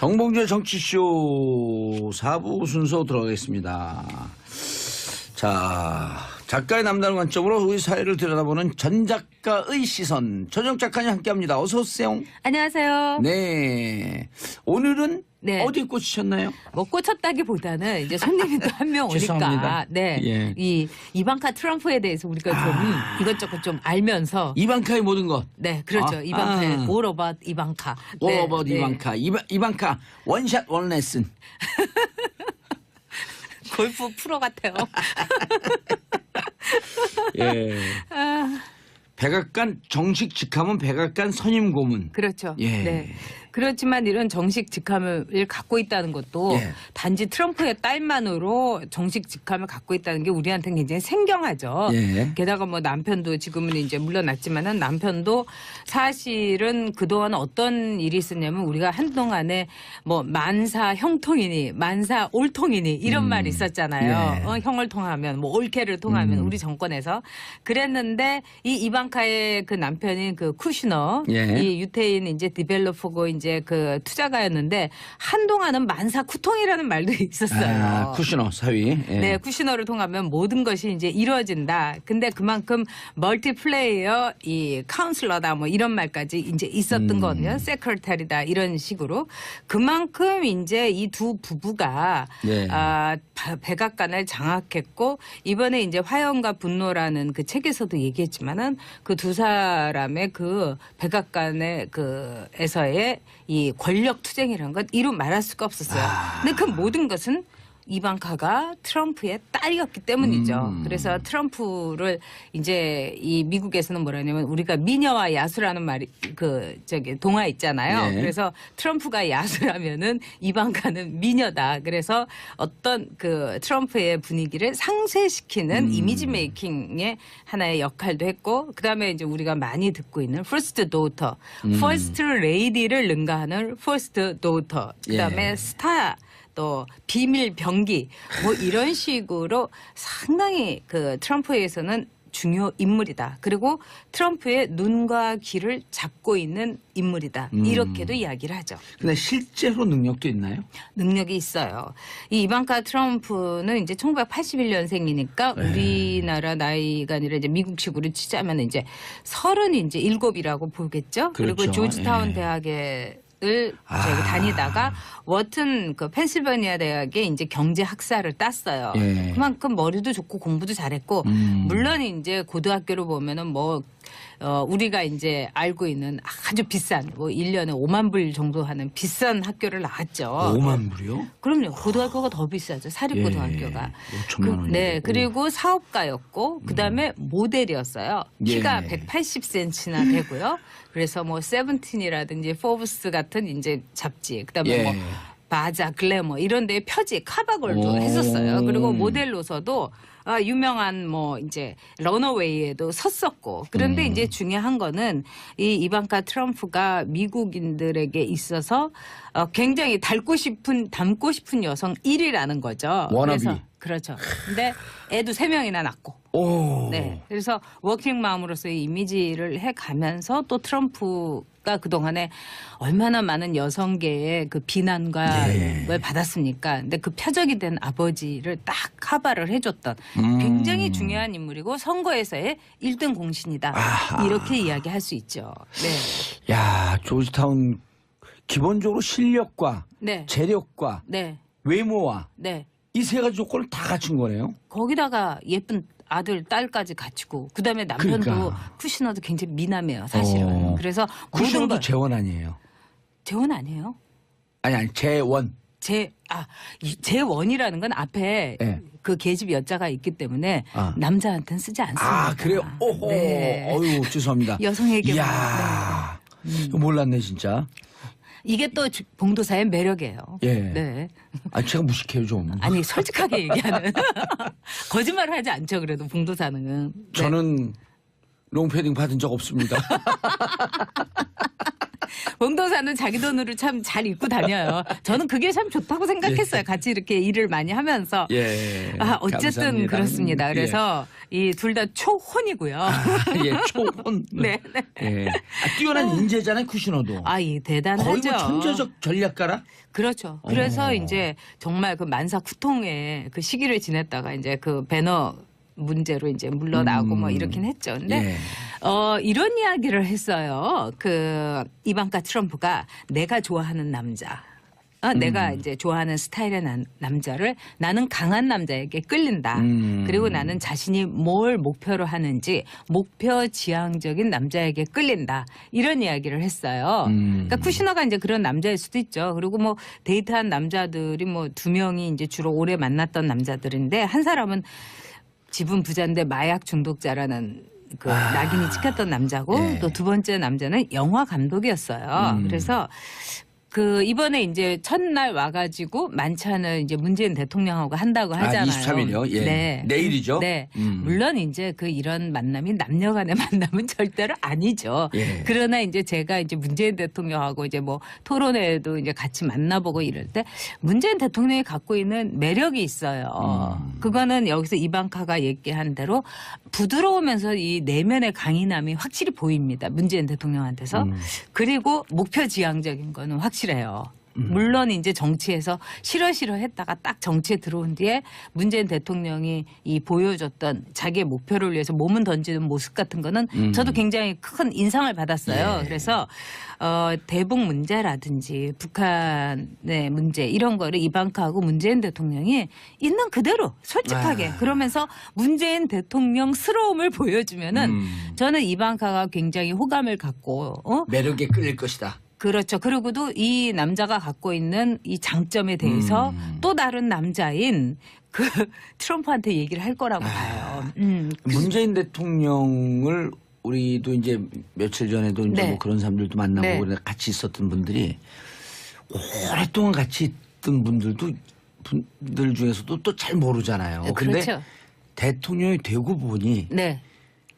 정봉주의 정치쇼 4부 순서 들어가겠습니다. 자, 작가의 남다른 관점으로 우리 사회를 들여다보는 전 작가의 시선. 전영 작가님 함께 합니다. 어서 오세요. 안녕하세요. 네. 오늘은 네. 어디 꽂히셨나요? 뭐 꽂혔다기보다는 이제 손님이 또 한명 죄송합니다. 오니까 네. 예. 이 이방카 트럼프에 대해서 우리가 좀 아. 이것저것 좀 알면서 이방카의 모든 것. 네, 그렇죠. 아, 이방카의 아. All About 이방카. 네, about 네. 이방카. 이바, 이방카 원샷 원레슨. 골프 프로 같아요. 예. 아, 백악관 정식 직함은 백악관 선임 고문. 그렇죠. 예. 네. 그렇지만 이런 정식 직함을 갖고 있다는 것도 예. 단지 트럼프의 딸만으로 정식 직함을 갖고 있다는 게 우리한테는 굉장히 생경하죠. 예. 게다가 뭐 남편도 지금은 이제 물러났지만은 남편도 사실은 그동안 어떤 일이 있었냐면 우리가 한동안에 뭐 만사 형통이니 만사 올통이니 이런 음. 말이 있었잖아요. 예. 어, 형을 통하면 뭐 올케를 통하면 음. 우리 정권에서 그랬는데 이 이방카의 그 남편인 그 쿠시너 예. 이 유태인 이제 디벨로퍼고 이제 그 투자가였는데 한동안은 만사 쿠통이라는 말도 있었어요. 아, 쿠시너 사위. 예. 네, 쿠시너를 통하면 모든 것이 이제 이루어진다. 근데 그만큼 멀티플레이어 이 카운슬러다 뭐 이런 말까지 이제 있었던 음. 거거든요. 세크레타리다 이런 식으로 그만큼 이제 이 두 부부가 네. 아, 바- 백악관을 장악했고 이번에 이제 화염과 분노라는 그 책에서도 얘기했지만은 그 두 사람의 그 백악관의 그에서의 이 권력 투쟁이라는 건 이루 말할 수가 없었어요. 아. 근데 그 모든 것은 이방카가 트럼프의 딸이었기 때문이죠. 음. 그래서 트럼프를 이제 이 미국에서는 뭐라냐면 우리가 미녀와 야수라는 말이 그 저기 동화 있잖아요. 네. 그래서 트럼프가 야수라면은 이방카는 미녀다. 그래서 어떤 그 트럼프의 분위기를 상쇄시키는 음. 이미지 메이킹의 하나의 역할도 했고 그다음에 이제 우리가 많이 듣고 있는 퍼스트 도우터, 음. 퍼스트 레이디를 능가하는 퍼스트 도우터. 그다음에 예. 스타 또 비밀 병기 뭐 이런 식으로 상당히 그 트럼프에서는 중요 인물이다. 그리고 트럼프의 눈과 귀를 잡고 있는 인물이다. 음. 이렇게도 이야기를 하죠. 근데 실제로 능력도 있나요? 능력이 있어요. 이 이방카 트럼프는 이제 1981년생이니까 네. 우리나라 나이가 아니라 이제 미국식으로 치자면 이제 서른 이제 일곱이라고 보겠죠. 그리고 그렇죠. 조지타운 예. 대학에 을 아. 저기 다니다가 워튼 그 펜실베니아 대학에 이제 경제 학사를 땄어요. 예. 그만큼 머리도 좋고 공부도 잘했고 음. 물론 이제 고등학교로 보면은 뭐 어, 우리가 이제 알고 있는 아주 비싼 뭐 1년에 5만 불 정도 하는 비싼 학교를 나왔죠. 5만 불이요? 그럼요. 고등학교가 더 비싸죠. 사립고등학교가. 예, 5천만 원이고. 네. 그리고 사업가였고 그다음에 모델이었어요. 키가 음. 예. 180cm나 되고요. 그래서 뭐 세븐틴이라든지 포브스 같은 이제 잡지 그다음에 예. 뭐 바자 글래머 이런 데에 표지 카바걸도 오. 했었어요. 그리고 모델로서도 아, 유명한 뭐 이제 러너웨이에도 섰었고 그런데 음. 이제 중요한 거는 이 이방카 트럼프가 미국인들에게 있어서 어, 굉장히 닮고 싶은 닮고 싶은 여성 1위라는 거죠. 워너비. 그래서 그렇죠. 근데 애도 세 명이나 낳고 오. 네. 그래서 워킹맘으로서의 이미지를 해 가면서 또 트럼프 가 그동안에 얼마나 많은 여성계의 그 비난과 네. 걸 받았습니까? 근데 그 표적이 된 아버지를 딱 커버를 해줬던 음. 굉장히 중요한 인물이고 선거에서의 1등 공신이다. 아하. 이렇게 이야기할 수 있죠. 네. 야, 조지타운 기본적으로 실력과 네. 재력과 네. 외모와 네. 이세 가지 조건을 다 갖춘 거네요. 거기다가 예쁜 아들, 딸까지 갖추고 그다음에 남편도 그러니까. 쿠시너도 굉장히 미남이에요, 사실은. 어. 그래서 모든 쿠션도 걸 재원 아니에요. 재원 아니에요? 아니 아니 재원. 제, 아, 이 재원이라는 건 앞에 네. 그 계집 여자가 있기 때문에 아. 남자한테는 쓰지 않습니다. 아 그래요. 오호. 네. 어유 죄송합니다. 여성에게만. 이야. 이거 몰랐네 진짜. 이게 또 주- 봉도사의 매력이에요. 예. 네. 아 제가 무식해요 좀. 아니, 솔직하게 얘기하는. 거짓말을 하지 않죠, 그래도 봉도사는. 네. 저는 롱패딩 받은 적 없습니다. 봉도사는 자기 돈으로 참 잘 입고 다녀요. 저는 그게 참 좋다고 생각했어요. 같이 이렇게 일을 많이 하면서. 예. 아, 어쨌든 감사합니다. 그렇습니다. 예. 그래서 이 둘 다 초혼이고요. 예, 초혼. 네, 네. 예. 아, 뛰어난 인재잖아요, 쿠시노도. 아, 이 대단하죠. 거의 뭐 천재적 전략가라? 그렇죠. 그래서 어. 이제 정말 그 만사 쿠통의 그 시기를 지냈다가 이제 그 배너 문제로 이제 물러나고 음. 뭐 이렇긴 했죠. 근데 예. 어 이런 이야기를 했어요. 그 이방카 트럼프가 내가 좋아하는 남자. 어, 음. 내가 이제 좋아하는 스타일의 남, 남자를 나는 강한 남자에게 끌린다. 음. 그리고 나는 자신이 뭘 목표로 하는지 목표 지향적인 남자에게 끌린다. 이런 이야기를 했어요. 음. 그러니까 쿠시너가 이제 그런 남자일 수도 있죠. 그리고 뭐 데이트한 남자들이 뭐 두 명이 이제 주로 오래 만났던 남자들인데 한 사람은 지분 부자인데 마약 중독자라는 그 낙인이 찍혔던 남자고 아. 예. 또 두 번째 남자는 영화 감독이었어요. 음. 그래서 그 이번에 이제 첫날 와가지고 만찬을 이제 문재인 대통령하고 한다고 하잖아요. 아, 23일요? 예. 네. 내일이죠? 네. 음. 물론 이제 그 이런 만남이 남녀 간의 만남은 절대로 아니죠. 예. 그러나 이제 제가 이제 문재인 대통령하고 이제 뭐 토론회에도 이제 같이 만나보고 이럴 때 문재인 대통령이 갖고 있는 매력이 있어요. 음. 그거는 여기서 이방카가 얘기한 대로 부드러우면서 이 내면의 강인함이 확실히 보입니다. 문재인 대통령한테서. 음. 그리고 목표 지향적인 거는 확실 해요. 물론 이제 정치에서 싫어 싫어 했다가 딱 정치에 들어온 뒤에 문재인 대통령이 이 보여줬던 자기의 목표를 위해서 몸은 던지는 모습 같은 거는 음. 저도 굉장히 큰 인상을 받았어요. 예. 그래서 어 대북 문제라든지 북한의 문제 이런 거를 이방카하고 문재인 대통령이 있는 그대로 솔직하게 아. 그러면서 문재인 대통령스러움을 보여주면은 음. 저는 이방카가 굉장히 호감을 갖고 어? 매력에 끌릴 것이다. 그렇죠. 그리고도 이 남자가 갖고 있는 이 장점에 대해서 음. 또 다른 남자인 그 트럼프한테 얘기를 할 거라고 아. 봐요. 음. 문재인 대통령을 우리도 이제 며칠 전에도 이제 네. 뭐 그런 사람들도 만나고 네. 그래 같이 있었던 분들이 오랫동안 같이 있던 분들도 분들 중에서도 또 잘 모르잖아요. 네, 근데 그렇죠. 대통령이 되고 보니 네.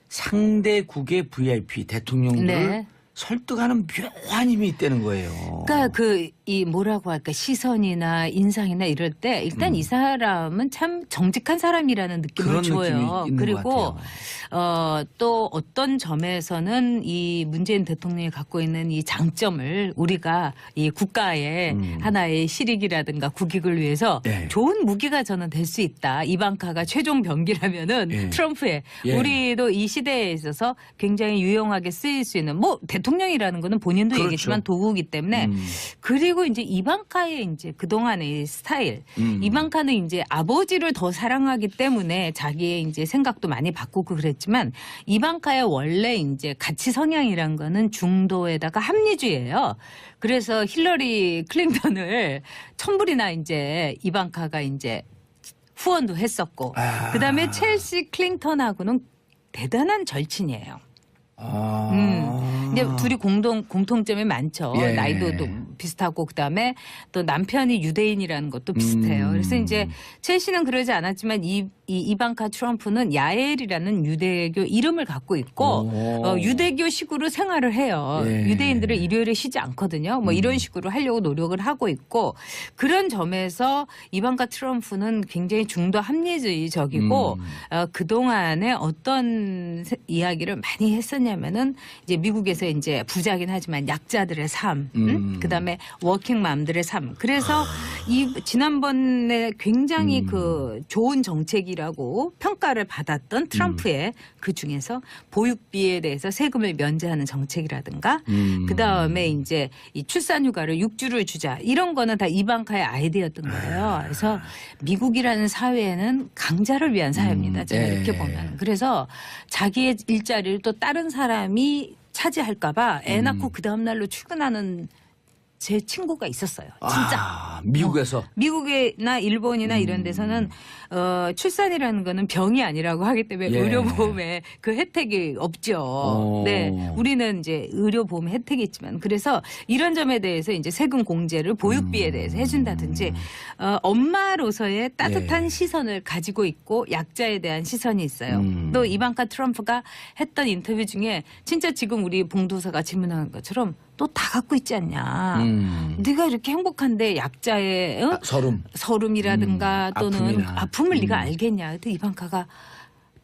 상대국의 VIP 대통령들을 네. 설득하는 묘한 힘이 있다는 거예요. 그러니까 그 이 뭐라고 할까 시선이나 인상이나 이럴 때 일단 이 사람은 참 정직한 사람이라는 느낌을 음. 줘요. 느낌이 있는 것 그리고 같아요. 어, 또 어떤 점에서는 이 문재인 대통령이 갖고 있는 이 장점을 우리가 이 국가의 음. 하나의 실익이라든가 국익을 위해서 네. 좋은 무기가 저는 될 수 있다. 이방카가 최종 병기라면은 예. 트럼프의 예. 우리도 이 시대에 있어서 굉장히 유용하게 쓰일 수 있는 뭐 대 통령이라는 거는 본인도 그렇죠. 얘기했지만 도구이기 때문에 음. 그리고 이제 이방카의 이제 그동안의 스타일. 음. 이방카는 이제 아버지를 더 사랑하기 때문에 자기의 이제 생각도 많이 바꾸고 그랬지만 이방카의 원래 이제 가치 성향이란 거는 중도에다가 합리주의예요. 그래서 힐러리 클린턴을 천불이나 이제 이방카가 이제 후원도 했었고 아. 그다음에 첼시 클린턴하고는 대단한 절친이에요. 아. 음. 이제 둘이 공동 공통점이 많죠. 예. 나이도 또 비슷하고 그다음에 또 남편이 유대인이라는 것도 비슷해요. 음. 그래서 이제 첼시는 그러지 않았지만 이, 이 이방카 트럼프는 야엘이라는 유대교 이름을 갖고 있고 오. 어, 유대교식으로 생활을 해요. 예. 유대인들은 일요일에 쉬지 않거든요. 뭐 이런 식으로 하려고 노력을 하고 있고 그런 점에서 이방카 트럼프는 굉장히 중도 합리주의적이고 음. 어, 그 동안에 어떤 세- 이야기를 많이 했었냐면은 이제 미국에서 이제 부자긴 하지만 약자들의 삶, 음? 음. 그다음에 워킹맘들의 삶. 그래서 이 지난번에 굉장히 음. 그 좋은 정책이라고 평가를 받았던 트럼프의 그 중에서 보육비에 대해서 세금을 면제하는 정책이라든가 음. 그 다음에 이제 이 출산 휴가를 6주를 주자 이런 거는 다 이방카의 아이디어였던 거예요. 그래서 미국이라는 사회는 강자를 위한 사회입니다. 음, 제가 예. 이렇게 보면 그래서 자기의 일자리를 또 다른 사람이 차지할까봐 애 낳고 그 다음 날로 출근하는 제 친구가 있었어요. 진짜. 아, 미국에서 미국이나 일본이나 이런 음. 데서는 어, 출산이라는 거는 병이 아니라고 하기 때문에 예. 의료보험에 그 혜택이 없죠. 오. 네, 우리는 이제 의료보험 혜택이 있지만 그래서 이런 점에 대해서 이제 세금 공제를 보육비에 음. 대해서 해준다든지 어, 엄마로서의 따뜻한 예. 시선을 가지고 있고 약자에 대한 시선이 있어요. 음. 또 이방카 트럼프가 했던 인터뷰 중에 진짜 지금 우리 봉도사가 질문한 것처럼 너 다 갖고 있지 않냐. 음. 네가 이렇게 행복한데 약자의 어? 아, 서름. 서름이라든가 음, 또는 아픔이나. 아픔을 네가 음. 알겠냐. 근데 이방카가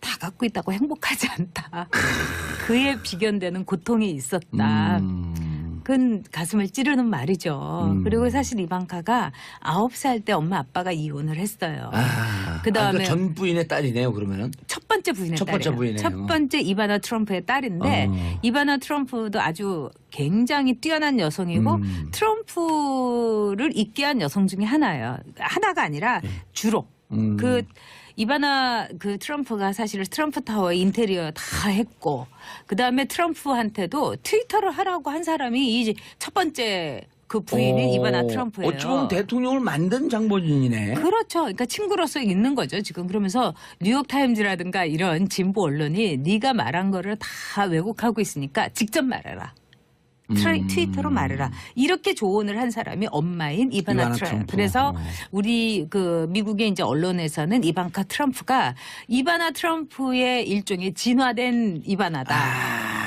다 갖고 있다고 행복하지 않다. 그에 비견되는 고통이 있었다. 음. 그건 가슴을 찌르는 말이죠. 음. 그리고 사실 이방카가 아홉 살 때 엄마 아빠가 이혼을 했어요. 아, 그다음에 아, 전 부인의 딸이네요. 그러면은 첫 번째 부인의 첫 번째 딸이에요. 부인이네요. 첫 번째 이바나 트럼프의 딸인데 어. 이바나 트럼프도 아주 굉장히 뛰어난 여성이고 음. 트럼프를 있게 한 여성 중에 하나예요. 하나가 아니라 주로 음. 그 이바나 그 트럼프가 사실 트럼프 타워 인테리어 다 했고 그 다음에 트럼프한테도 트위터를 하라고 한 사람이 이 첫 번째 그 부인인 어, 이바나 트럼프예요. 어찌 보면 대통령을 만든 장본인이네. 그렇죠. 그러니까 친구로서 있는 거죠. 지금 그러면서 뉴욕 타임즈라든가 이런 진보 언론이 네가 말한 거를 다 왜곡하고 있으니까 직접 말해라. 트레- 음. 트위터로 말해라. 이렇게 조언을 한 사람이 엄마인 이바나, 이바나 트럼프. 트럼프. 그래서 어. 우리 그 미국의 이제 언론에서는 이방카 트럼프가 이바나 트럼프의 일종의 진화된 이바나다. 아.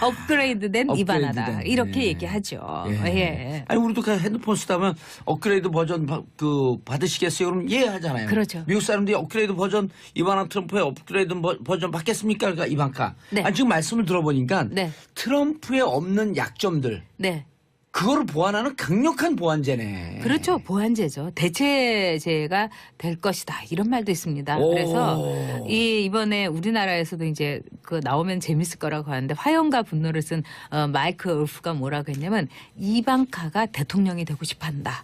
업그레이드된 이바나다. 업그레이드된, 이렇게 예. 얘기하죠. 예. 예. 아니 우리도 핸드폰 쓰다면 업그레이드 버전 바- 그 받으시겠어요? 그럼 예 하잖아요. 그렇죠. 미국 사람들이 업그레이드 버전 이바나 트럼프의 업그레이드 버- 버전 받겠습니까? 그러니까 이방카. 네. 아니 지금 말씀을 들어보니까 네. 트럼프에 없는 약점들 네. 그거를 보완하는 강력한 보완제네. 그렇죠. 보완제죠. 대체제가 될 것이다. 이런 말도 있습니다. 오. 그래서 이 이번에 우리나라에서도 이제 그 나오면 재밌을 거라고 하는데 화염과 분노를 쓴 어, 마이크 울프가 뭐라고 했냐면 이방카가 대통령이 되고 싶어 한다.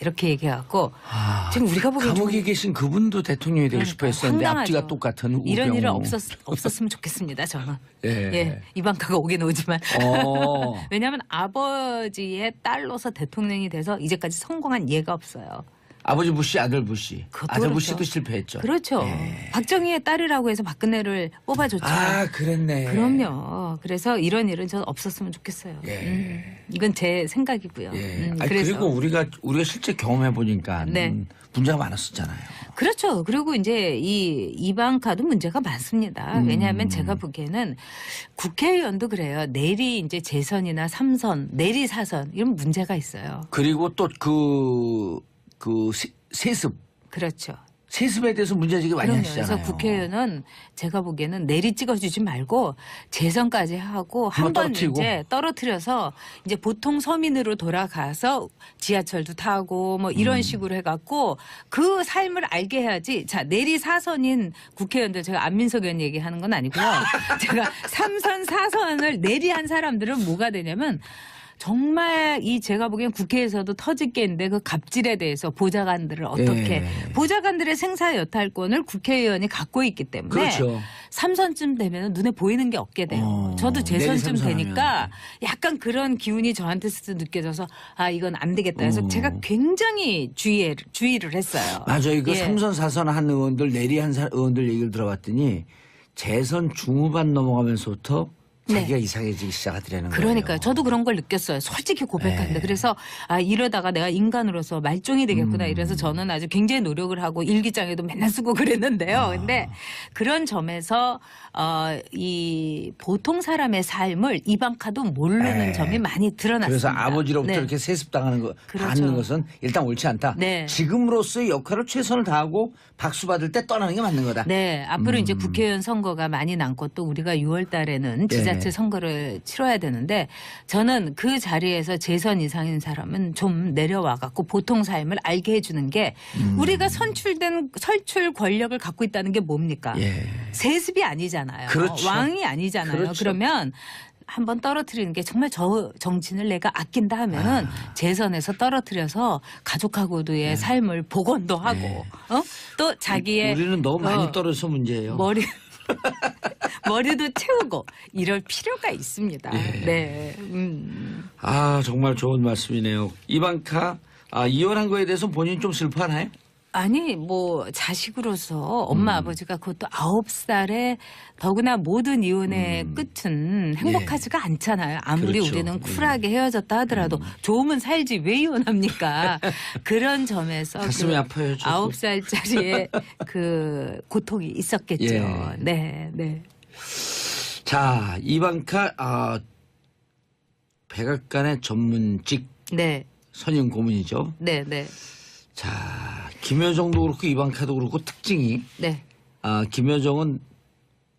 이렇게 얘기해갖고 아, 지금 우리가 보기엔 감옥에 좀 계신 그분도 대통령이 되고 싶어 했었는데 황당하죠. 앞뒤가 똑같은 이런 우병우. 일은 없었, 없었으면 좋겠습니다. 저는. 예. 예. 이방카가 오긴 오지만. 어. 왜냐하면 아버지의 딸로서 대통령이 돼서 이제까지 성공한 예가 없어요. 아버지 부시 아들 부시 그것도 아들 그렇죠. 부시도 실패했죠. 그렇죠. 예. 박정희의 딸이라고 해서 박근혜를 뽑아줬죠. 아 그랬네. 그럼요. 그래서 이런 일은 저는 없었으면 좋겠어요. 예. 음, 이건 제 생각이고요. 예. 음, 아니, 그래서 그리고 우리가 우리가 실제 경험해 보니까 네. 문제가 많았었잖아요. 그렇죠. 그리고 이제 이 이방카도 문제가 많습니다. 음. 왜냐하면 제가 보기에는 국회의원도 그래요. 내리 이제 재선이나 삼선, 내리 사선 이런 문제가 있어요. 그리고 또그 그 세습 그렇죠. 세습에 대해서 문제제기 많이 그럼요. 하시잖아요. 그래서 국회의원은 제가 보기에는 내리 찍어주지 말고 재선까지 하고 한 번 떨어뜨리고. 이제 떨어뜨려서 이제 보통 서민으로 돌아가서 지하철도 타고 뭐 이런 음. 식으로 해갖고 그 삶을 알게 해야지. 자 내리 사선인 국회의원들 제가 안민석 의원 얘기하는 건 아니고요. 제가 삼선 사선을 내리한 사람들은 뭐가 되냐면. 정말 이 제가 보기엔 국회에서도 터질 게 있는데 그 갑질에 대해서 보좌관들을 어떻게 예. 보좌관들의 생사 여탈권을 국회의원이 갖고 있기 때문에 그렇죠. 삼선쯤 되면 눈에 보이는 게 없게 돼요. 어, 저도 재선쯤 내리. 되니까 약간 그런 기운이 저한테서 느껴져서 아 이건 안 되겠다 해서 어. 제가 굉장히 주의 주의를 했어요. 맞아요. 그 예. 삼선 사선 한 의원들 내리한 사- 의원들 얘기를 들어봤더니 재선 중후반 넘어가면서부터 네. 자기가 이상해지기 시작하더라는 거예요. 그러니까요. 저도 그런 걸 느꼈어요. 솔직히 고백하는데. 네. 그래서 아 이러다가 내가 인간으로서 말종이 되겠구나. 음. 이래서 저는 아주 굉장히 노력을 하고 일기장에도 맨날 쓰고 그랬는데요. 아. 근데 그런 점에서 어, 이 보통 사람의 삶을 이방카도 모르는 네. 점이 많이 드러났습니다. 그래서 아버지로부터 네. 이렇게 세습당하는 거 그렇죠. 받는 것은 일단 옳지 않다. 네. 지금으로서의 역할을 최선을 다하고 박수 받을 때 떠나는 게 맞는 거다. 네, 앞으로 이제 음. 국회의원 선거가 많이 남고 또 우리가 6월 달에는 지자체 네. 선거를 치러야 되는데 저는 그 자리에서 재선 이상인 사람은 좀 내려와 갖고 보통 삶을 알게 해주는 게 음. 우리가 선출된 설출 권력을 갖고 있다는 게 뭡니까? 예. 세습이 아니잖아요. 그렇죠. 왕이 아니잖아요. 그렇죠. 그러면 한번 떨어뜨리는 게 정말 저 정치인을 내가 아낀다 하면은 아. 재선에서 떨어뜨려서 가족하고도의 삶을 복원도 하고 네. 어? 또 자기의 우리는 너무 많이 어, 떨어져서 문제예요. 머리 머리도 채우고 이럴 필요가 있습니다. 예. 네. 음. 아 정말 좋은 말씀이네요. 이방카 아, 이혼한 거에 대해서 본인 좀 슬퍼하나요? 아니 뭐 자식으로서 엄마 음. 아버지가 그것도 아홉 살에 더구나 모든 이혼의 끝은 행복하지가 않잖아요. 아무리 음. 그렇죠. 우리는 쿨하게 헤어졌다 하더라도 좋으면 살지 왜 이혼합니까? 그런 점에서 가슴이 아파요, 저도. 아홉 살짜리의 그 고통이 있었겠죠. 예. 네, 네. 자 이방카 아, 백악관의 전문직 네, 선임 고문이죠. 네, 네, 자, 김여정도 그렇고 이방카도 그렇고 특징이 네. 아, 김여정은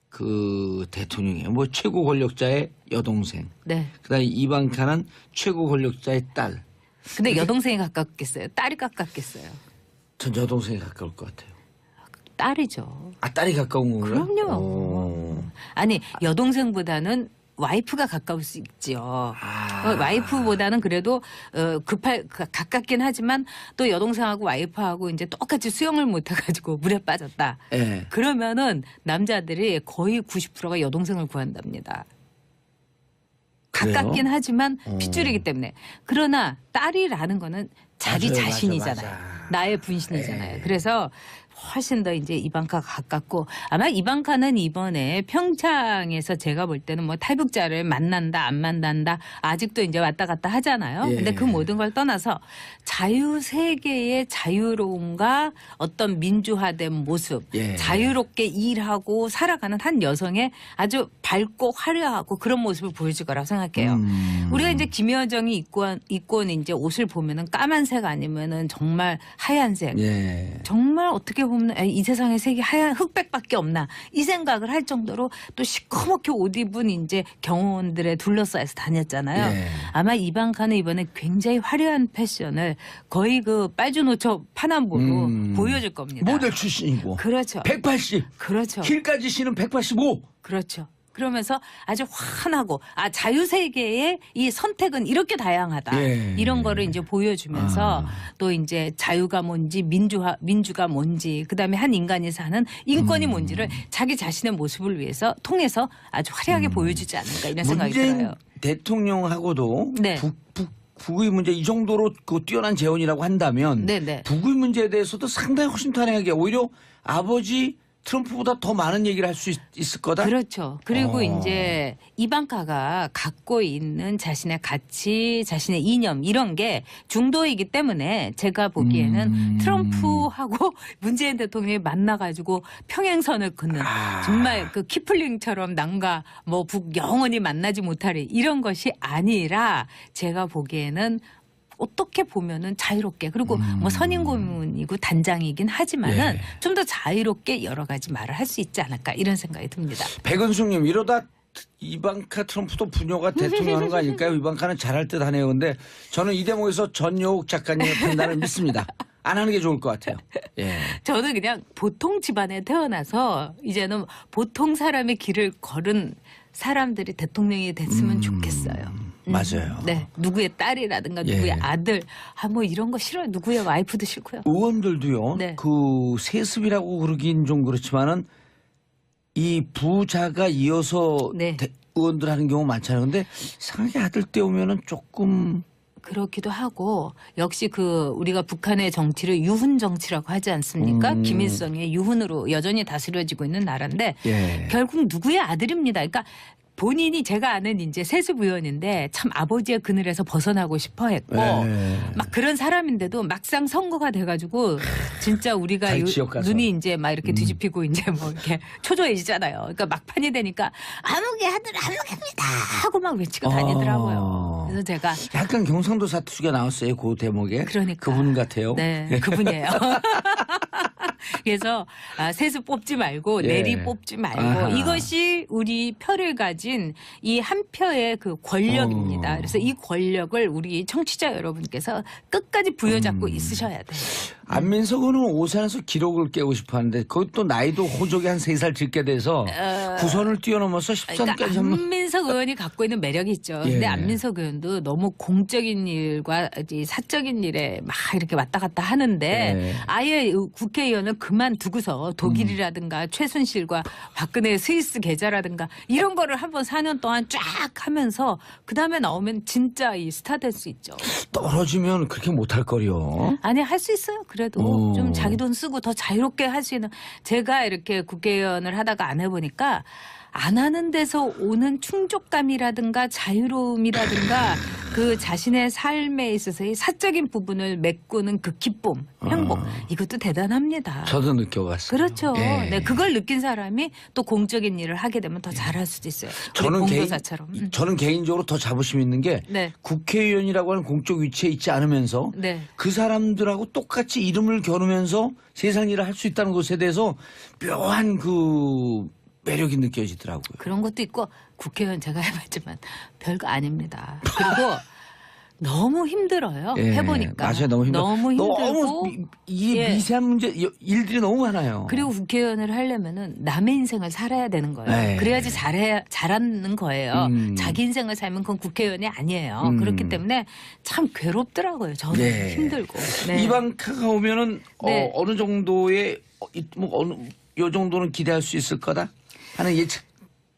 그 대통령이에요. 뭐 최고 권력자의 여동생. 네. 그다음에 이방카는 최고 권력자의 딸. 근데 여동생이 가깝겠어요? 딸이 가깝겠어요? 전 여동생이 가까울 것 같아요. 딸이죠. 아, 딸이 가까운 건가요? 그럼요. 오. 아니 여동생보다는 와이프가 가까울 수 있지요. 아. 어, 와이프보다는 그래도 어, 급할 가- 가깝긴 하지만 또 여동생하고 와이프하고 이제 똑같이 수영을 못 해가지고 물에 빠졌다. 예. 그러면은 남자들이 거의 90%가 여동생을 구한답니다. 그래요? 가깝긴 하지만 어. 핏줄이기 때문에 그러나 딸이라는 거는 자기 맞아요, 자신이잖아요. 맞아, 맞아. 나의 분신이잖아요. 예. 그래서 훨씬 더 이제 이방카가 가깝고 아마 이방카는 이번에 평창에서 제가 볼 때는 뭐 탈북자를 만난다 안 만난다 아직도 이제 왔다 갔다 하잖아요. 예. 근데 그 모든 걸 떠나서 자유 세계의 자유로움과 어떤 민주화된 모습, 예. 자유롭게 일하고 살아가는 한 여성의 아주 밝고 화려하고 그런 모습을 보여줄 거라고 생각해요. 음. 우리가 이제 김여정이 입고 온- 입고 온 이제 옷을 보면은 까만색 아니면은 정말 하얀색. 예. 정말 어떻게 보면 이 세상에 색이 하얀 흑백밖에 없나 이 생각을 할 정도로 또 시커멓게 옷 입은 이제 경호원들에 둘러싸여서 다녔잖아요. 예. 아마 이방카는 이번에 굉장히 화려한 패션을 거의 그 빨주노초 파남보로 음. 보여줄 겁니다. 모델 출신이고. 그렇죠. 180. 그렇죠. 힐까지 씨는 185. 그렇죠. 그러면서 아주 환하고 아 자유 세계의 이 선택은 이렇게 다양하다 예. 이런 거를 이제 보여주면서 아. 또 이제 자유가 뭔지 민주화 민주가 뭔지 그다음에 한 인간이 사는 인권이 음. 뭔지를 자기 자신의 모습을 위해서 통해서 아주 화려하게 보여주지 않을까 이런 생각이 음. 들어요. 대통령하고도 네. 북, 북, 북의 문제 이 정도로 그 뛰어난 재원이라고 한다면 네네. 북의 문제에 대해서도 상당히 허심탄회하게 오히려 아버지 트럼프보다 더 많은 얘기를 할 수 있을 거다. 그렇죠. 그리고 어. 이제 이방카가 갖고 있는 자신의 가치, 자신의 이념 이런 게 중도이기 때문에 제가 보기에는 음. 트럼프하고 문재인 대통령이 만나가지고 평행선을 긋는 아. 정말 그 키플링처럼 남과 뭐 북 영원히 만나지 못하리 이런 것이 아니라 제가 보기에는 어떻게 보면은 자유롭게 그리고 뭐 선임 고문이고 단장이긴 하지만은 음. 예. 좀더 자유롭게 여러 가지 말을 할 수 있지 않을까 이런 생각이 듭니다. 백은숙님 이러다 이방카 트럼프도 부녀가 대통령 하는 거 아닐까요? 이방카는 잘할 듯 하네요. 근데 저는 이 대목에서 전효욱 작가님의 판단을 믿습니다. 안 하는 게 좋을 것 같아요. 예. 저는 그냥 보통 집안에 태어나서 이제는 보통 사람의 길을 걸은 사람들이 대통령이 됐으면 음, 좋겠어요. 맞아요. 네. 누구의 딸이라든가 예. 누구의 아들. 아, 뭐 이런 거 싫어요. 누구의 와이프도 싫고요. 의원들도요. 네. 그 세습이라고 그러긴 좀 그렇지만은 이 부자가 이어서 네. 대- 의원들 하는 경우 많잖아요. 근데 이상하게 아들 때 오면은 조금 그렇기도 하고 역시 그 우리가 북한의 정치를 유훈 정치라고 하지 않습니까? 음. 김일성의 유훈으로 여전히 다스려지고 있는 나라인데 예. 결국 누구의 아들입니다. 그러니까 본인이 제가 아는 이제 세습 의원인데 참 아버지의 그늘에서 벗어나고 싶어 했고 예. 막 그런 사람인데도 막상 선거가 돼가지고 진짜 우리가 요-. 눈이 이제 막 이렇게 음. 뒤집히고 이제 뭐 이렇게 초조해지잖아요. 그러니까 막판이 되니까 아무개 아들 아무개입니다 하고 막 외치고 다니더라고요. 아. 그래서 제가 약간 경상도 사투리가 나왔어요. 그 대목에. 그러니까. 그분 같아요. 네, 그분이에요. 그래서 아, 세수 뽑지 말고 예. 내리 뽑지 말고 아하. 이것이 우리 표를 가진 이 한 표의 그 권력입니다. 어. 그래서 이 권력을 우리 청취자 여러분께서 끝까지 부여잡고 음. 있으셔야 돼요. 안민석 의원은 오산에서 기록을 깨고 싶어 하는데 그것도 나이도 호적이 한 세살 짓게 돼서 어, 구선을 뛰어넘어서 그러니까 13까지 한번 안민석 의원이 갖고 있는 매력이 있죠. 예. 근데 안민석 의원도 너무 공적인 일과 이 사적인 일에 막 이렇게 왔다 갔다 하는데 예. 아예 국회의원을 그만두고서 독일이라든가 최순실과 박근혜 스위스 계좌라든가 이런 거를 한번 4년 동안 쫙 하면서 그 다음에 나오면 진짜 이 스타 될 수 있죠. 떨어지면 그렇게 못할 거요. 아니 할 수 있어요. 그래도 오. 좀 자기 돈 쓰고 더 자유롭게 할 수 있는 제가 이렇게 국회의원을 하다가 안 해보니까 안 하는 데서 오는 충족감이라든가 자유로움이라든가 그 자신의 삶에 있어서의 사적인 부분을 메꾸는 그 기쁨, 행복 이것도 대단합니다. 저도 느껴봤어요. 그렇죠. 예. 네, 그걸 느낀 사람이 또 공적인 일을 하게 되면 더 잘할 수도 있어요. 저는 개인, 공도사처럼. 음. 저는 개인적으로 더 자부심 있는 게 네. 국회의원이라고 하는 공적 위치에 있지 않으면서 네. 그 사람들하고 똑같이 이름을 겨누면서 세상 일을 할 수 있다는 것에 대해서 묘한 그 매력이 느껴지더라고요. 그런 것도 있고 국회의원 제가 해봤지만 별거 아닙니다. 그리고 너무 힘들어요. 예, 해보니까 맞아요. 너무 힘들어. 너무 힘들고 너무 미- 이 예. 미세한 문제 여- 일들이 너무 많아요. 그리고 국회의원을 하려면은 남의 인생을 살아야 되는 거예요. 네. 그래야지 잘해 잘하는 거예요. 음. 자기 인생을 살면 그건 국회의원이 아니에요. 음. 그렇기 때문에 참 괴롭더라고요. 저는 네. 힘들고. 네. 이방카가 오면은 네. 어, 느 정도의 어, 이- 뭐 어느 요 정도는 기대할 수 있을 거다 하는 예측.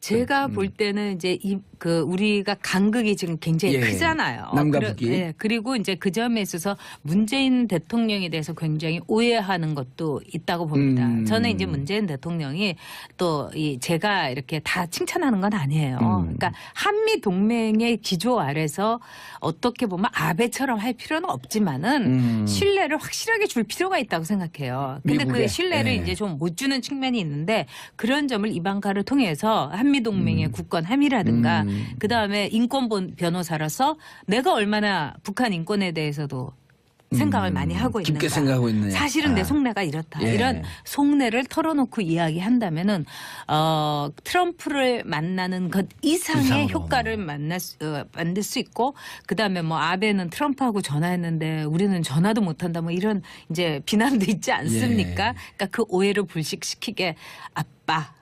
제가 음. 볼 때는 이제 이 그 우리가 간극이 지금 굉장히 예. 크잖아요. 남과 북이. 예. 그리고 이제 그 점에 있어서 문재인 대통령에 대해서 굉장히 오해하는 것도 있다고 봅니다. 음. 저는 이제 문재인 대통령이 또 이 제가 이렇게 다 칭찬하는 건 아니에요. 음. 그러니까 한미 동맹의 기조 아래서 어떻게 보면 아베처럼 할 필요는 없지만은 음. 신뢰를 확실하게 줄 필요가 있다고 생각해요. 근데 미국에. 그 신뢰를 예. 이제 좀 못 주는 측면이 있는데 그런 점을 이방카를 통해서 한미 동맹의 국권 함의라든가 음. 그 다음에 인권 본- 변호사로서 내가 얼마나 북한 인권에 대해서도 생각을 음, 많이 하고 있는가. 깊게 생각하고 있느냐. 사실은 아. 내 속내가 이렇다. 예. 이런 속내를 털어놓고 이야기한다면은 어 트럼프를 만나는 것 이상의 이상으로. 효과를 만날 수, 어, 만들 수 있고 그다음에 뭐 아베는 트럼프하고 전화했는데 우리는 전화도 못 한다 뭐 이런 이제 비난도 있지 않습니까? 예. 그러니까 그 오해를 불식시키게 아빠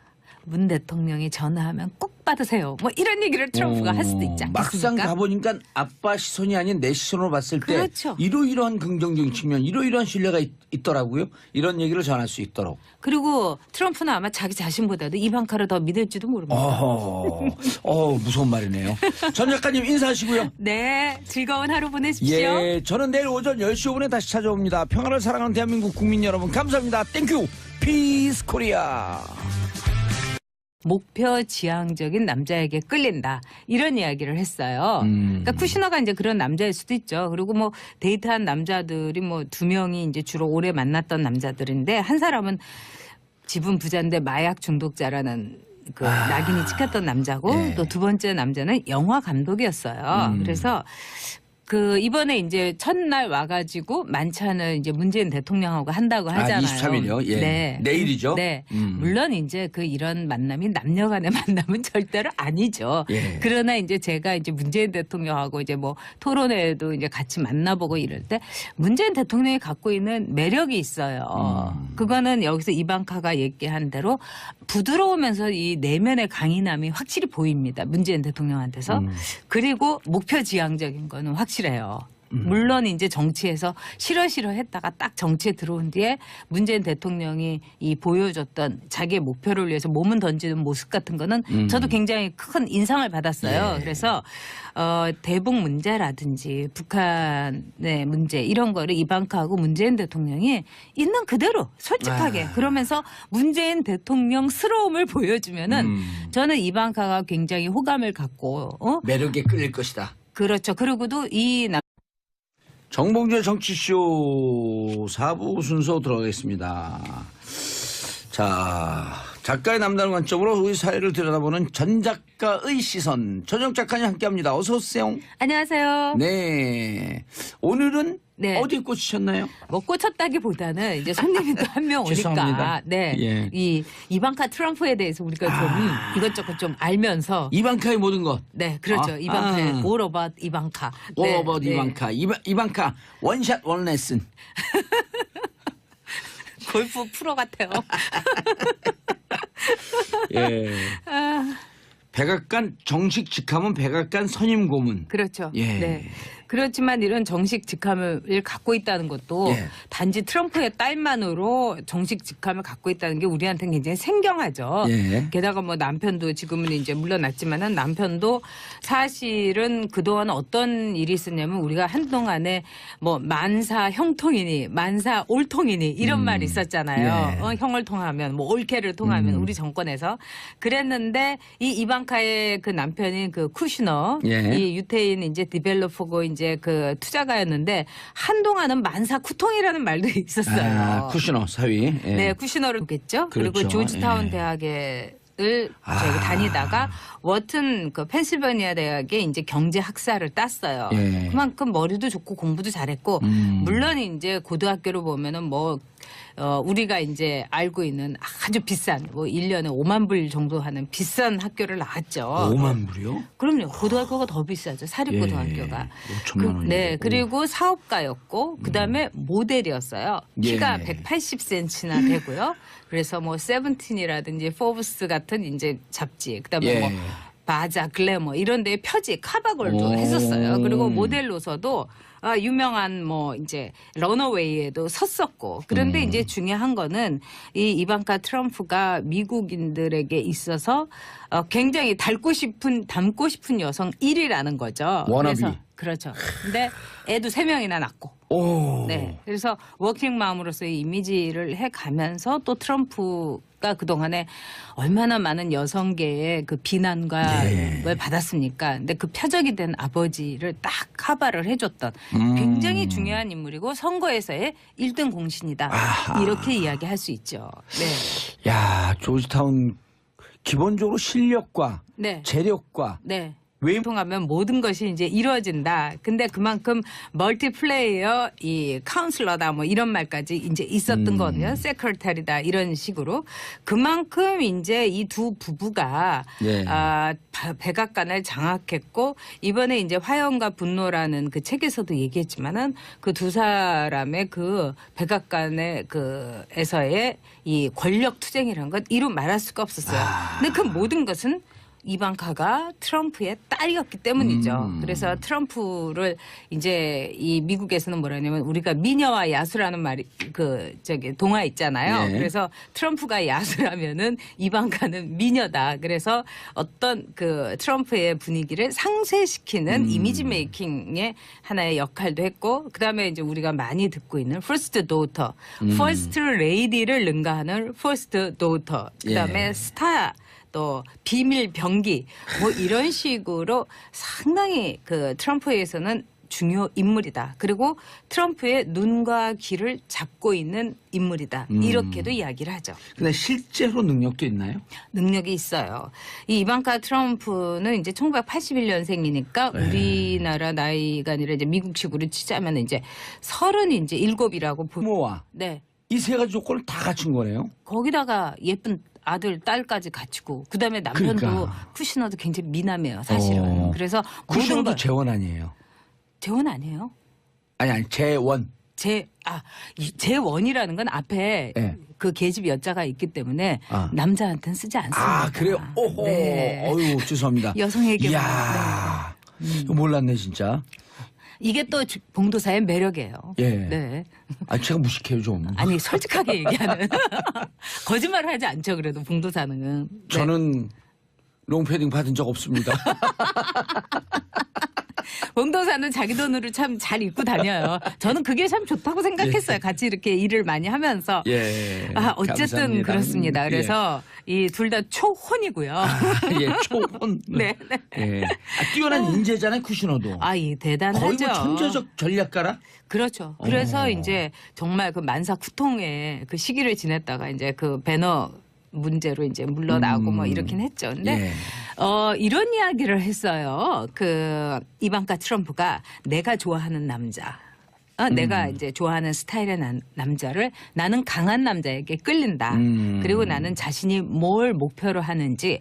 문 대통령이 전화하면 꼭 받으세요. 뭐 이런 얘기를 트럼프가 할 수도 있지 어, 않겠습니까? 막상 가보니까 아빠 시선이 아닌 내 시선으로 봤을 때 그렇죠. 이러이러한 긍정적인 측면, 이러이러한 신뢰가 있, 더라고요 이런 얘기를 전할 수 있도록. 그리고 트럼프는 아마 자기 자신보다도 이방카를 더 믿을지도 모릅니다. 어허, 어 무서운 말이네요. 전 작가님 인사하시고요. 네, 즐거운 하루 보내십시오. 예, 저는 내일 오전 10시 5분에 다시 찾아옵니다. 평화를 사랑하는 대한민국 국민 여러분 감사합니다. 땡큐 피스 코리아. 목표 지향적인 남자에게 끌린다 이런 이야기를 했어요. 음. 그러니까 쿠시너가 이제 그런 남자일 수도 있죠. 그리고 뭐 데이트한 남자들이 뭐 두 명이 이제 주로 오래 만났던 남자들인데 한 사람은 지분 부자인데 마약 중독자라는 그 아. 낙인이 찍혔던 남자고 네. 또두 번째 남자는 영화 감독이었어요. 음. 그래서 그 이번에 이제 첫날 와가지고 만찬을 이제 문재인 대통령하고 한다고 아, 하잖아요. 23일요? 예. 네. 내일이죠? 네. 음. 물론 이제 그 이런 만남이 남녀 간의 만남은 절대로 아니죠. 예. 그러나 이제 제가 이제 문재인 대통령하고 이제 뭐 토론회에도 이제 같이 만나보고 이럴 때 문재인 대통령이 갖고 있는 매력이 있어요. 음. 그거는 여기서 이방카가 얘기한 대로 부드러우면서 이 내면의 강인함이 확실히 보입니다. 문재인 대통령한테서. 음. 그리고 목표 지향적인 거는 확실 해요. 음. 물론 이제 정치에서 싫어 싫어 했다가 딱 정치에 들어온 뒤에 문재인 대통령이 이 보여줬던 자기의 목표를 위해서 몸은 던지는 모습 같은 거는 음. 저도 굉장히 큰 인상을 받았어요. 예. 그래서 어 대북 문제라든지 북한의 문제 이런 거를 이방카하고 문재인 대통령이 있는 그대로 솔직하게 아. 그러면서 문재인 대통령스러움을 보여주면은 음. 저는 이방카가 굉장히 호감을 갖고 어 매력에 끌릴 것이다. 그렇죠. 그리고도 이 남, 정봉주의 정치쇼 4부 순서 들어가겠습니다. 자, 작가의 남다른 관점으로 우리 사회를 들여다보는 전 작가의 시선. 전영 작가님 함께 합니다. 어서 오세요. 안녕하세요. 네. 오늘은 네. 어디에 꽂히셨나요? 뭐 꽂혔다기보다는 이제 손님이 또 한 명 오니까 죄송합니다. 네. 예. 아. 이 이방카 트럼프에 대해서 우리가 좀 이것저것 좀 알면서 이방카의 모든 것. 네, 그렇죠. 아, 이방카의 아. About 이방카. 네, about 네. 이방카. 이바, 이방카 원샷 원레슨. 골프 프로 같아요. 예. 아, 백악관 정식 직함은 백악관 선임 고문. 그렇죠. 예. 네. 그렇지만 이런 정식 직함을 갖고 있다는 것도 예. 단지 트럼프의 딸만으로 정식 직함을 갖고 있다는 게 우리한테는 굉장히 생경하죠. 예. 게다가 뭐 남편도 지금은 이제 물러났지만은 남편도 사실은 그동안 어떤 일이 있었냐면 우리가 한동안에 뭐 만사 형통이니 만사 올통이니 이런 음. 말이 있었잖아요. 네. 어, 형을 통하면 뭐 올케를 통하면 음. 우리 정권에서 그랬는데 이 이방카의 그 남편인 그 쿠시너 예. 이 유태인 이제 디벨로퍼고 이제 그 투자가였는데 한동안은 만사 쿠통이라는 말도 있었어요. 아, 쿠시너 사위. 예. 네, 쿠시너를. 그리고 그렇죠. 조지타운 예. 대학에 을 아. 다니다가 워튼 그 펜실베니아 대학에 이제 경제 학사를 땄어요. 예. 그만큼 머리도 좋고 공부도 잘했고 음. 물론 이제 고등학교를 보면은 뭐 어, 우리가 이제 알고 있는 아주 비싼 뭐 1년에 5만 불 정도 하는 비싼 학교를 나왔죠. 5만 불이요? 그럼요. 고등학교가 더 비싸죠. 사립고등학교가. 예, 5천만 원인데. 네. 그리고 사업가였고 그다음에 모델이었어요. 키가 음. 예. 180cm나 되고요. 그래서 뭐 세븐틴이라든지 포브스 같은 이제 잡지 그다음에 예. 뭐 바자 글래머 이런 데에 표지 카바걸도 오. 했었어요. 그리고 모델로서도 아, 유명한 뭐 이제 러너웨이에도 섰었고 그런데 음. 이제 중요한 거는 이 이방카 트럼프가 미국인들에게 있어서 어, 굉장히 닮고 싶은 닮고 싶은 여성 1위라는 거죠. 워너비. 그래서 그렇죠. 근데 애도 세 명이나 낳고 오. 네. 그래서 워킹 맘으로서의 이미지를 해 가면서 또 트럼프 가 그동안에 얼마나 많은 여성계의 그 비난과 예. 걸 받았습니까? 근데 그 표적이 된 아버지를 딱 커버를 해줬던 음. 굉장히 중요한 인물이고 선거에서의 1등 공신이다. 아하. 이렇게 이야기할 수 있죠. 네. 야, 조지타운 기본적으로 실력과 네. 재력과 네. 외 통하면 모든 것이 이제 이루어진다. 근데 그만큼 멀티플레이어 이 카운슬러다 뭐 이런 말까지 이제 있었던 음. 거거든요. 세크레타리다 이런 식으로 그만큼 이제 이 두 부부가 예. 아, 바- 백악관을 장악했고 이번에 이제 화염과 분노라는 그 책에서도 얘기했지만은 그 두 사람의 그 백악관의 그 에서의 이 권력 투쟁이라는 건 이루 말할 수가 없었어요. 아. 근데 그 모든 것은 이방카가 트럼프의 딸이었기 때문이죠. 음. 그래서 트럼프를 이제 이 미국에서는 뭐라냐면 우리가 미녀와 야수라는 말이 그 저기 동화 있잖아요. 예. 그래서 트럼프가 야수라면은 이방카는 미녀다. 그래서 어떤 그 트럼프의 분위기를 상쇄시키는 음. 이미지 메이킹의 하나의 역할도 했고 그다음에 이제 우리가 많이 듣고 있는 퍼스트 도터, 음. 퍼스트 레이디를 능가하는 퍼스트 도터. 그다음에 예. 스타 또 비밀 병기 뭐 이런 식으로 상당히 그 트럼프에서는 중요 인물이다. 그리고 트럼프의 눈과 귀를 잡고 있는 인물이다. 음. 이렇게도 이야기를 하죠. 근데 실제로 능력도 있나요? 능력이 있어요. 이 이방카 트럼프는 이제 1981년생이니까 네. 우리나라 나이가 아니라 이제 미국식으로 치자면 이제 서른 이제 일곱이라고 보. 부모와 네. 이 세 가지 조건을 다 갖춘 거네요. 거기다가 예쁜 아들, 딸까지 갖추고 그다음에 남편도 그러니까. 쿠시너도 굉장히 미남이에요, 사실은. 어. 그래서 모든 쿠션도 걸 재원 아니에요. 재원 아니에요? 아니 아니 재원. 재, 아, 이 재원이라는 건 앞에 예. 그 계집 여자가 있기 때문에 아. 남자한테는 쓰지 않습니다. 아 그래요? 오호. 네. 어유 죄송합니다. 여성에게만. 이야. 이거 몰랐네 진짜. 이게 또 주- 봉도사의 매력이에요. 예. 네. 아 제가 무식해요 좀. 아니 솔직하게 얘기하는 거짓말을 하지 않죠. 그래도 봉도사는. 네. 저는 롱패딩 받은 적 없습니다. 봉도사는 자기 돈으로 참 잘 입고 다녀요. 저는 그게 참 좋다고 생각했어요. 같이 이렇게 일을 많이 하면서. 예. 아, 어쨌든 감사합니다. 그렇습니다. 예. 그래서 이 둘 다 초혼이고요. 예, 초혼. 네. 네. 예. 아, 뛰어난 인재잖아요, 쿠시너도. 아, 이 대단하죠. 거의 뭐 천재적 전략가라? 그렇죠. 그래서 어. 이제 정말 그 만사 쿠통의 그 시기를 지냈다가 이제 그 배너 문제로 이제 물러나고 음. 뭐 이렇긴 했죠. 근데 예. 어 이런 이야기를 했어요. 그 이방카 트럼프가 내가 좋아하는 남자. 어, 내가 음. 이제 좋아하는 스타일의 남, 남자를 나는 강한 남자에게 끌린다. 음. 그리고 나는 자신이 뭘 목표로 하는지